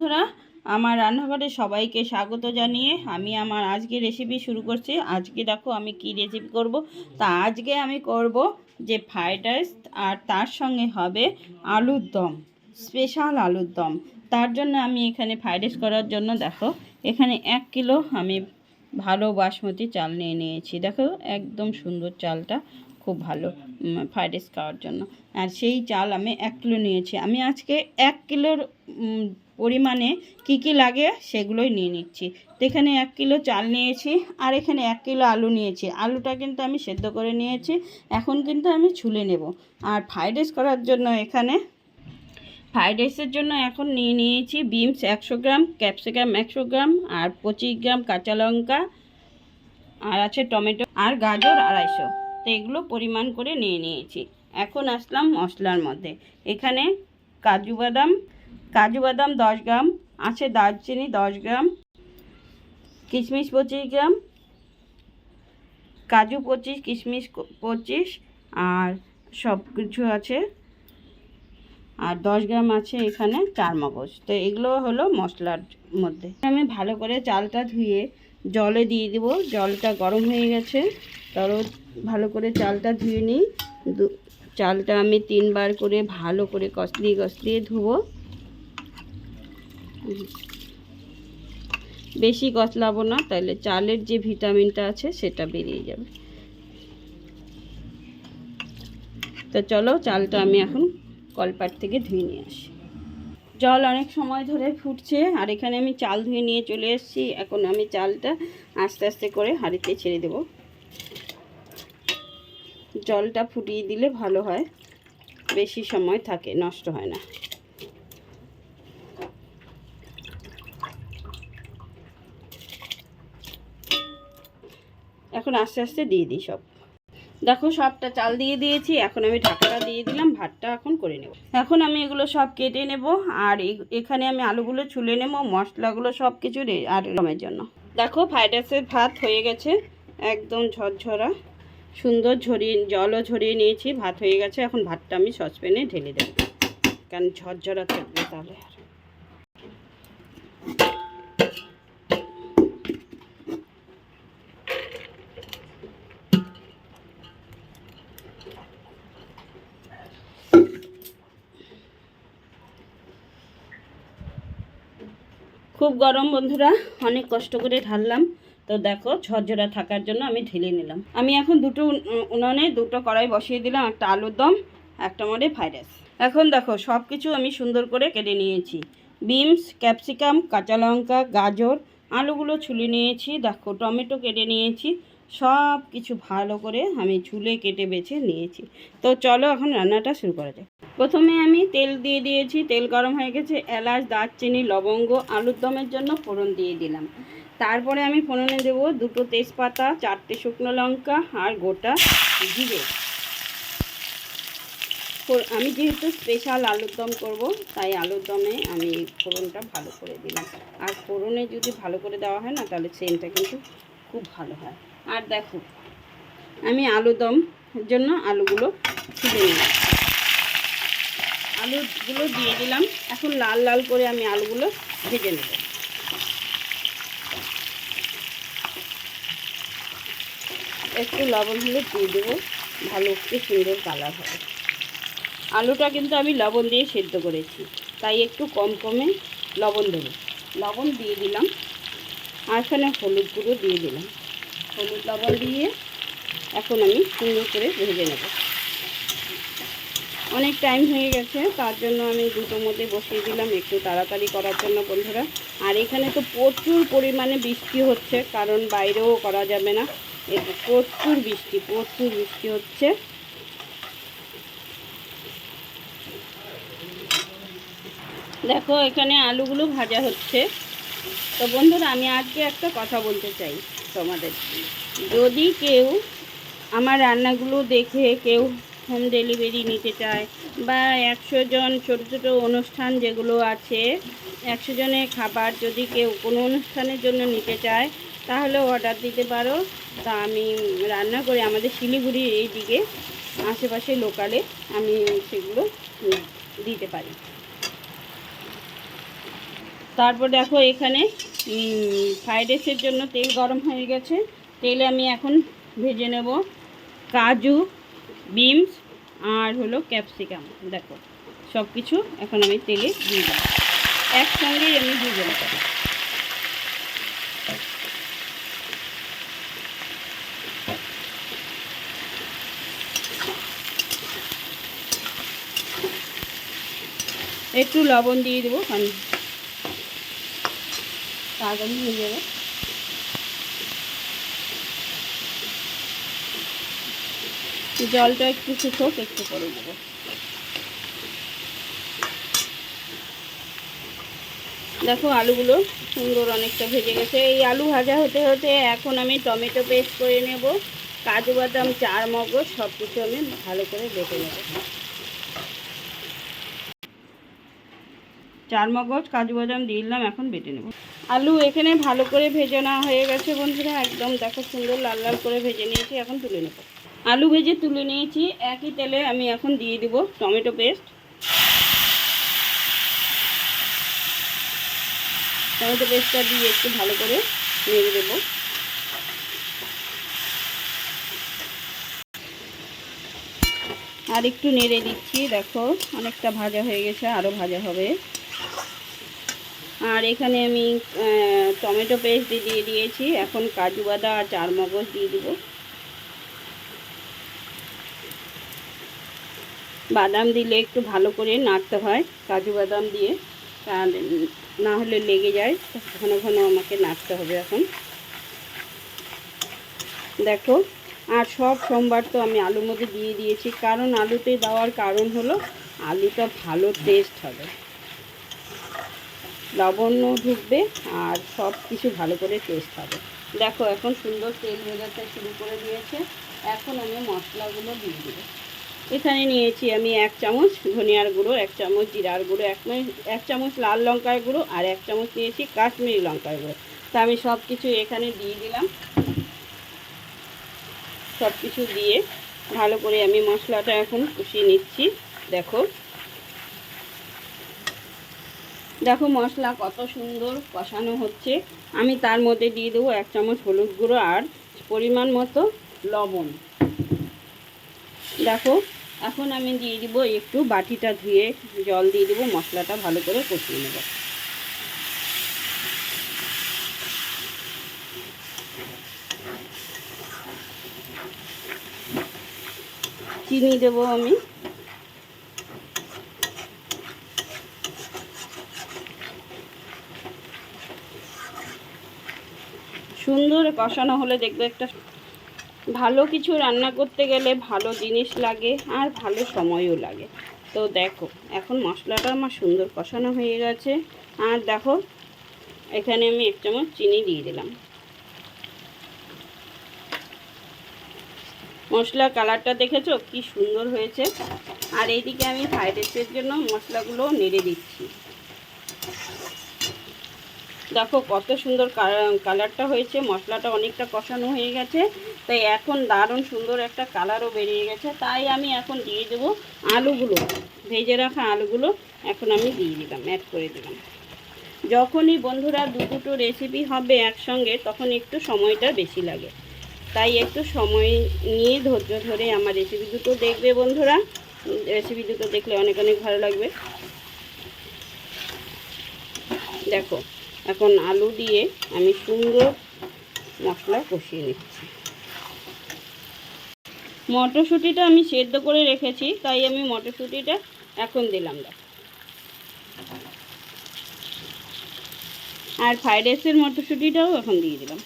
বন্ধুরা, আমার রান্নাঘরে সবাইকে স্বাগত জানিয়ে আমি আমার আজকে রেসিপি শুরু করছি। আজকে দেখো আমি কি রেসিপি করব? তা আজকে আমি করব যে ফ্রাইড রাইস আর তার সঙ্গে হবে আলুর দম স্পেশাল আলুর দম। তার জন্য আমি এখানে ফ্রাইড রাইস করার জন্য দেখো, এখানে এক কিলো আমি ভালো বাসমতি চাল নিয়ে নিয়েছি। দেখো, একদম সুন্দর চালটা, খুব ভালো। ফ্রাইড রাইস খাওয়ার জন্য। আর সেই চাল আমি এক কিলো নিয়েছি। আমি আজকে এক কিলোর পরিমাণে কি কি লাগে সেগুলোই নিয়ে নিচ্ছি। তো এখানে এক কিলো চাল নিয়েছি আর এখানে এক কিলো আলু নিয়েছি। আলুটা কিন্তু আমি সেদ্ধ করে নিয়েছি। এখন কিন্তু আমি ছুলে নেব। আর ফ্রাইড রাইস করার জন্য এখানে ফ্রাইড রাইসের জন্য এখন নিয়ে নিয়েছি বিনস একশো গ্রাম ক্যাপসিকাম একশো গ্রাম, আর পঁচিশ গ্রাম কাঁচা লঙ্কা, আর আছে টমেটো আর গাজর আড়াইশো। তো এগুলো পরিমাণ করে নিয়ে নিয়েছি। এখন আসলাম মশলার মধ্যে। এখানে কাজু বাদাম কাজু বাদাম দশ গ্রাম, আছে দারচিনি দশ গ্রাম, কিশমিশ পঁচিশ গ্রাম, কাজু পঁচিশ, কিশমিশ পঁচিশ, আর সব কিছু আছে। আর দশ গ্রাম আছে এখানে চার মগজ তো এগুলো হলো মশলার মধ্যে। আমি ভালো করে চালটা ধুয়ে জলে দিয়ে দেব। জলটা গরম হয়ে গেছে। তারও ভালো করে চালটা ধুয়ে নিই। চালটা আমি তিনবার করে ভালো করে কষলিয়ে কষলিয়ে ধুবো। বেশি কচলাবো না তাহলে চালের যে ভিটামিনটা আছে সেটা বেরিয়ে যাবে। তো চলো চালটা আমি এখন কলপাট থেকে ধুয়ে নিয়ে আসি। জল অনেক সময় ধরে ফুটছে, আর এখানে আমি চাল ধুয়ে নিয়ে চলে এসেছি। এখন আমি চালটা আস্তে আস্তে করে হাঁড়িতে ছেড়ে দেব। জলটা ফুটিয়ে দিলে ভালো হয়। বেশি সময় থাকে, নষ্ট হয় না। এখন আস্তে আস্তে দিয়ে দিই সব। দেখো সবটা চাল দিয়ে দিয়েছি, এখন আমি ঢাকাটা দিয়ে দিলাম, ভাতটা এখন করে নেব। এখন আমি এগুলো সব কেটে নেব, আর এখানে আমি আলুগুলো ছুলে নেব, মশলাগুলো সব কিছু আর রমের জন্য। দেখো ফ্রাইড রাইসের ভাত হয়ে গেছে, একদম ঝরঝরা। সুন্দর ঝরিয়ে, জলও ঝরিয়ে নিয়েছি, ভাত হয়ে গেছে, এখন ভাতটা আমি সসপ্যানে ঢেলে দেবো। কারণ ঝরঝরা থাকবে তাহলে খুব গরম বন্ধুরা, অনেক কষ্ট করে ঢাললাম। তো দেখো ঝরঝরা থাকার জন্য আমি ঢেলে নিলাম। আমি এখন দুটো উন- উনুনে দুটো কড়াই বসিয়ে দিলাম, একটা আলুর দম, একটা ফ্রাইড রাইস এখন দেখো সব কিছু আমি সুন্দর করে কেটে নিয়েছি। বিনস, ক্যাপসিকাম, কাঁচা লঙ্কা, গাজর, আলুগুলো ছুলে নিয়েছি, দেখো টমেটো কেটে নিয়েছি সব কিছু ভালো করে আমি ছুলে কেটে বেছে নিয়েছি। তো চলো এখন রান্নাটা শুরু করা যাক। প্রথমে আমি তেল দিয়ে দিয়েছি, তেল গরম হয়ে গেছে, এলাচ, দারচিনি, লবঙ্গ, আলুর দমের জন্য ফোড়ন দিয়ে দিলাম। তারপরে আমি ফোড়নে দেবো দুটো তেজপাতা, চারটে শুকনো লঙ্কা আর গোটা জিরে। আমি যেহেতু স্পেশাল আলুর দম করব, তাই আলুর দমে আমি ফোড়নটা ভালো করে দিলাম। আর ফোড়নে যদি ভালো করে দেওয়া হয় না, তাহলে সেন্টটা কিন্তু খুব ভালো হয়। আর দেখো, আমি আলু দম জন্য আলুগুলো ছুলে নিলাম। আলুগুলো দিয়ে দিলাম। এখন লাল লাল করে আমি আলুগুলো ভেজে নেব। একটু লবণ হলে দিয়ে দেবো। ভালো একটু সুন্দর কালার হবে। আলুটা কিন্তু আমি লবণ দিয়ে সেদ্ধ করেছি। তাই একটু কম কমে লবণ দেবো। লবণ দিয়ে দিলাম। আর এখানে হলুদ গুঁড়ো দিয়ে দিলাম। হলুদ লবণ দিয়ে এখন আমি সুন্দর করে ভেজে নেব। অনেক টাইম হয়ে গেছে, তার জন্য আমি দুটোর মধ্যে বসিয়ে দিলাম একটু তাড়াতাড়ি করার জন্য বন্ধুরা। আর এখানে তো প্রচুর পরিমাণে বৃষ্টি হচ্ছে, কারণ বাইরেও করা যাবে না। প্রচুর বৃষ্টি প্রচুর বৃষ্টি হচ্ছে। দেখো, এখানে আলুগুলো ভাজা হচ্ছে। তো বন্ধুরা, আমি আজকে একটা কথা বলতে চাই তোমাদের। যদি কেউ আমার রান্নাগুলো দেখে কেউ হোম ডেলিভারি নিতে চায় বা একশো জন ছোটো ছোটো অনুষ্ঠান যেগুলো আছে, একশো জনের খাবার যদি কেউ কোনো অনুষ্ঠানের জন্য নিতে চায় তাহলে অর্ডার দিতে পারো। তা আমি রান্না করে আমাদের শিলিগুড়ির এই দিকে আশেপাশে লোকালে আমি সেগুলো দিতে পারি। তারপর দেখো এখানে ফ্রাইড রাইসের জন্য তেল গরম হয়ে গেছে। তেলে আমি এখন ভেজে নেব কাজু বিনস আর হলো ক্যাপসিকাম দেখো সব কিছু এখন আমি তেলে দিয়ে দেবো। একসঙ্গেই আমি ভেজে নেব। একটু লবণ দিয়ে দেবো, কারণ তাড়াতাড়ি হয়ে যাবে। জলটা একটু শুকোক, একটু করে দেবো। দেখো আলুগুলো সুন্দর অনেকটা ভেজে গেছে। এই আলু ভাজা হতে হতে এখন আমি টমেটো পেস্ট করে নেব, কাজু বাদাম চার মগজ সব কিছু আমি ভালো করে বেটে নেব। চার মগজ, কাজু বাদাম দিয়ে দিলাম, এখন বেটে নেব। আলু এখানে ভালো করে ভেজে নেওয়া হয়ে গেছে বন্ধুরা, একদম দেখো সুন্দর লাল লাল করে ভেজে নিয়েছি, এখন তুলে নেব। আলু ভেজে তুলে নিয়েছি, একই তেলে আমি এখন দিয়ে দিব টমেটো পেস্ট। টমেটো পেস্টটা দিয়ে একটু ভালো করে নেড়ে দেবো। আর একটু নেড়ে দিচ্ছি, দেখো অনেকটা ভাজা হয়ে গেছে আরও ভাজা হবে। আর এখানে আমি টমেটো পেস্ট দিয়ে দিয়েছি। এখন কাজু বাদাম আর চার মগজ দিয়ে দিব। বাদাম দিলে একটু ভালো করে নাড়তে হয়, কাজু বাদাম দিয়ে। না হলে লেগে যায়, ঘন ঘন আমাকে নাড়তে হবে এখন। দেখো, আর সব সোমবার তো আমি আলুর মধ্যে দিয়ে দিয়েছি। কারণ আলুতে দেওয়ার কারণ হলো, আলুটা ভালো টেস্ট হবে। লবণ্য ঢুকবে আর সব কিছু ভালো করে টেস্ট হবে। দেখো, এখন সুন্দর তেল ভেজাতে শুরু করে দিয়েছে। এখন আমি মশলাগুলো দিয়ে দেবো। এখানে নিয়েছি আমি এক চামচ ধনিয়ার গুঁড়ো, এক চামচ জিরার গুঁড়ো, এক এক চামচ লাল লঙ্কার গুঁড়ো আর এক চামচ নিয়েছি কাশ্মীরি লঙ্কার গুঁড়ো। তা আমি সব কিছু এখানে দিয়ে দিলাম। সব কিছু দিয়ে ভালো করে আমি মশলাটা এখন কষিয়ে নিচ্ছি। দেখো দেখো মশলা কত সুন্দর কষানো হচ্ছে। আমি তার মধ্যে দিয়ে দেবো এক চামচ হলুদ গুঁড়ো আর পরিমাণ মতো লবণ। দেখো, এখন আমি দিয়ে দিব একটু বাটিটা ধুয়ে জল দিয়ে দেবো, মশলাটা ভালো করে কষিয়ে নেব। চিনি দেবো আমি। সুন্দর কষানো হলে দেখবে একটা ভালো কিছু রান্না করতে গেলে ভালো জিনিস লাগে আর ভালো সময়ও লাগে। তো দেখো, এখন মশলাটা আমার সুন্দর কষানো হয়ে গেছে। আর দেখো, এখানে আমি এক চামচ চিনি দিয়ে দিলাম। মশলার কালারটা দেখেছ? কি সুন্দর হয়েছে। আর এইদিকে আমি ফ্রাইড রাইসের জন্য মশলাগুলো নেড়ে দিচ্ছি। দেখো কত সুন্দর কালারটা হয়েছে, মশলাটা অনেকটা কষানো হয়ে গেছে, তাই এখন দারুণ সুন্দর একটা কালারও বেরিয়ে গেছে, তাই আমি এখন দিয়ে দেবো আলুগুলো, ভেজে রাখা আলুগুলো এখন আমি দিয়ে দিলাম অ্যাড করে দিলাম। যখনই বন্ধুরা দু দুটো রেসিপি হবে একসঙ্গে, তখন একটু সময়টা বেশি লাগে। তাই একটু সময় নিয়ে ধৈর্য ধরে আমার রেসিপি দুটো দেখবে বন্ধুরা রেসিপি দুটো দেখলে অনেক অনেক ভালো লাগবে। দেখো এখন আলু দিয়ে আমি সুন্দর মশলা কষিয়ে নিচ্ছি। মটরশুঁটিটা আমি সেদ্ধ করে রেখেছি, তাই আমি মটরশুঁটিটা এখন দিলাম দেখ। আর ফ্রাইড রাইসের মটরশুঁটিটাও এখন দিয়ে দিলাম।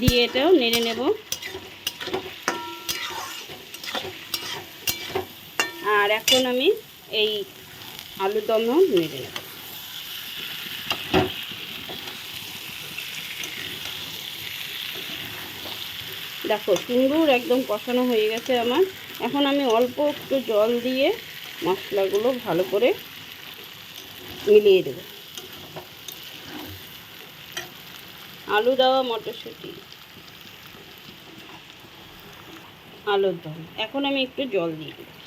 দিয়ে এটাও নেড়ে নেব। আর এখন আমি এই আলুর দমও নেড়ে নেব। দেখো, সুন্দর একদম কষানো হয়ে গেছে আমার। এখন আমি অল্প একটু জল দিয়ে মশলাগুলো ভালো করে মিলিয়ে দেব। আলু দেওয়া মটরশুঁটি। আলুর দম। এখন আমি একটু জল দিয়ে দেব।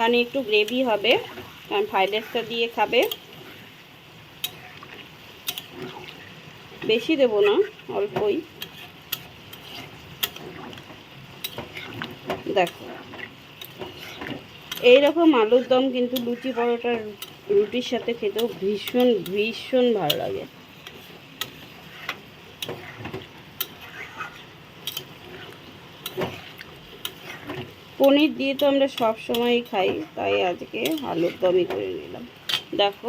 কারণ একটু গ্রেভি হবে, কারণ ফ্রাইড রাইসটা দিয়ে খাবে। বেশি দেবো না, অল্পই। দেখো। এইরকম আলুর দম কিন্তু লুচি পরোটার রুটির সাথে খেতেও ভীষণ ভীষণ ভালো লাগে। পনির দিয়ে তো আমরা সব সময়ই খাই, তাই আজকে আলুর দমই করে নিলাম। দেখো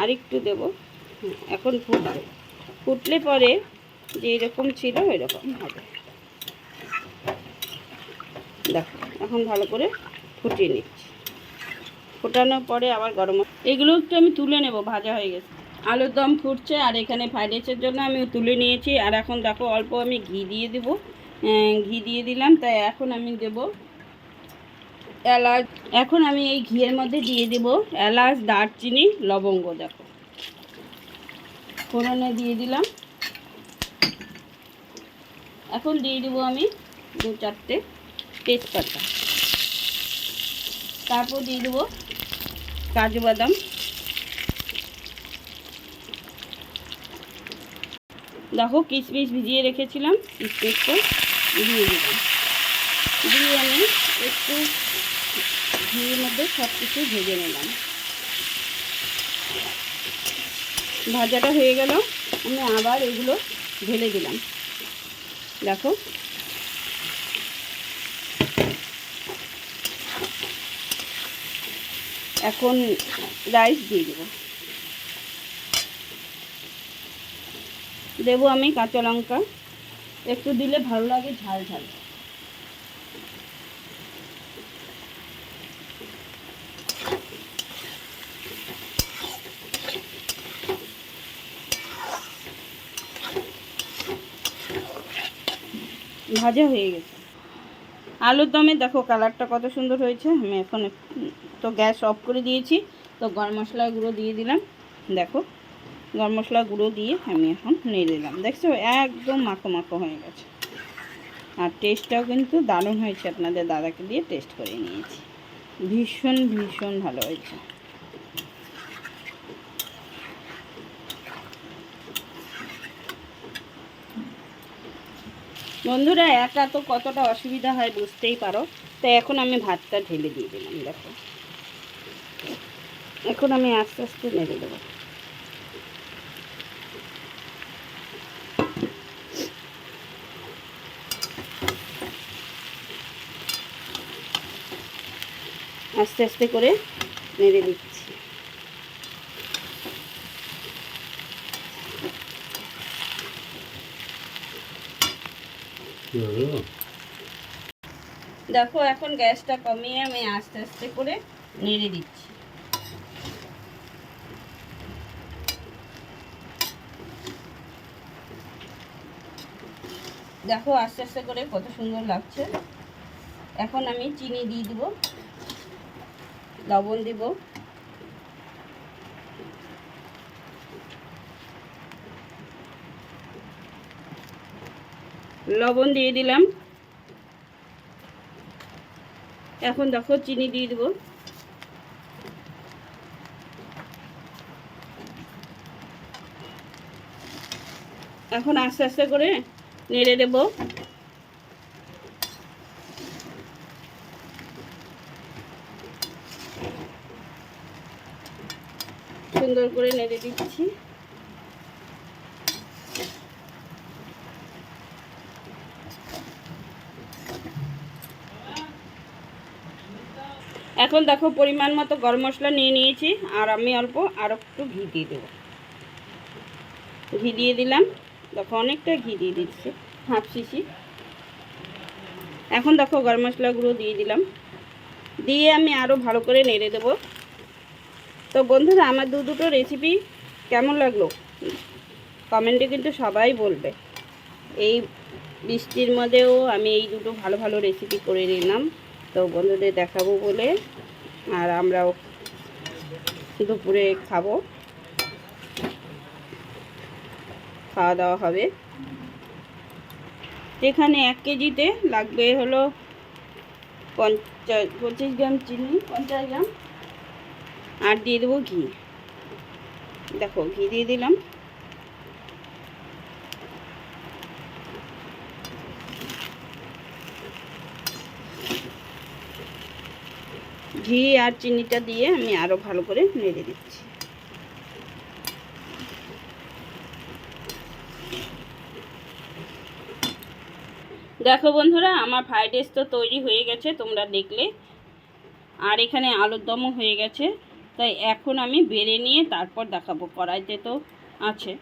আর একটু দেবো এখন ফুটবে। ফুটলে পরে যে এরকম ছিল এরকম হবে। দেখো, এখন ভালো করে ফুটিয়ে নিচ্ছি। ফোটানোর পরে আবার গরম এগুলো একটু আমি তুলে নেব, ভাজা হয়ে গেছে। আলুর দম ফুটছে আর এখানে ফ্রাইড রাইসের জন্য আমি তুলে নিয়েছি। আর এখন দেখো, অল্প আমি ঘি দিয়ে দেবো। ঘি দিয়ে দিলাম, তাই এখন আমি দেব এলাচ। এখন আমি এই ঘিয়ের মধ্যে দিয়ে দেব এলাচ, দারচিনি, লবঙ্গ, দেখো। ফোড়নে দিয়ে দিলাম। এখন দিয়ে দেবো আমি দু চারটে তেজপাতা। তারপর দিয়ে দেবো কাজু বাদাম। দেখো কিশমিশ ভিজিয়ে রেখেছিলাম কিশমিশটা দিয়ে দিলাম। দিয়ে আমি একটু ঘিয়ের মধ্যে সব কিছু ভেজে নিলাম। ভাজাটা হয়ে গেল। আমি আবার এগুলো ঢেলে দিলাম। দেখো। এখন রাইস দিয়ে দেবো। দেবো আমি কাঁচা লঙ্কা। একটু দিলে ভালো লাগে ঝাল ঝাল। ভাজা হয়ে গেছে। আলুর দমে দেখো কালারটা কত সুন্দর হয়েছে। আমি এখন তো গ্যাস অফ করে দিয়েছি। তো গরম মশলা গুঁড়ো দিয়ে দিলাম। দেখো, গরম মশলা গুঁড়ো দিয়ে আমি এখন নেড়ে দিলাম। দেখছ, একদম মাখো মাখো হয়ে গেছে। আর টেস্টটাও কিন্তু দারুণ হয়েছে। আপনাদের দাদাকে দিয়ে টেস্ট করে নিয়েছি। ভীষণ ভীষণ ভালো হয়েছে। বন্ধুরা, একা তো কতটা অসুবিধা হয় বুঝতেই পারো। তো এখন আমি ভাতটা ঢেলে দিয়ে দিলাম, দেখো। এখন আমি আস্তে আস্তে নেড়ে দেবো। আস্তে আস্তে করে নেড়ে দিচ্ছি। দেখো, এখন গ্যাসটা কমিয়ে আমি আস্তে আস্তে করে নেড়ে দিচ্ছি। দেখো, আস্তে আস্তে করে কত সুন্দর লাগছে। এখন আমি চিনি দিয়ে দিব, লবণ দিব। লবণ দিয়ে দিলাম। এখন দেখো চিনি দিয়ে দেবো। এখন আস্তে আস্তে করে নেড়ে দেব। সুন্দর করে নেড়ে দিচ্ছি। এখন দেখো পরিমাণ মতো গরম মশলা নিয়ে নিয়েছি, আর আমি অল্প আর একটু ঘি দিয়ে দেবো। ঘি দিয়ে দিলাম। দেখো অনেকটা ঘি দিয়ে দিচ্ছি, হাফ শিশি এখন দেখো গরম মশলাগুলো দিয়ে দিলাম। দিয়ে আমি আরও ভালো করে নেড়ে দেবো। তো বন্ধুরা, আমার দু দুটো রেসিপি কেমন লাগল? কমেন্টে কিন্তু সবাই বলবে। এই বৃষ্টির মধ্যেও আমি এই দুটো ভালো ভালো রেসিপি করে নিলাম। তো বন্ধুদের দেখাবো বলে, আর আমরাও দুপুরে খাব। খাওয়া দাওয়া হবে। এখানে এক কেজিতে লাগবে হলো পঞ্চাশ, পঁচিশ গ্রাম চিনি, পঞ্চাশ গ্রাম। আর দিয়ে দেবো ঘি। দেখো, ঘি দিয়ে দিলাম। ঘি আর চিনিটা দিয়ে আমি আরও ভালো করে নেড়ে দিচ্ছি। দেখো বন্ধুরা, আমার ফ্রাইড রাইস তো তৈরি হয়ে গেছে, তোমরা দেখলে। আর এখানে আলুর দমও হয়ে গেছে। তাই এখন আমি বেড়ে নিয়ে তারপর দেখাবো, কড়াইতে তো আছে।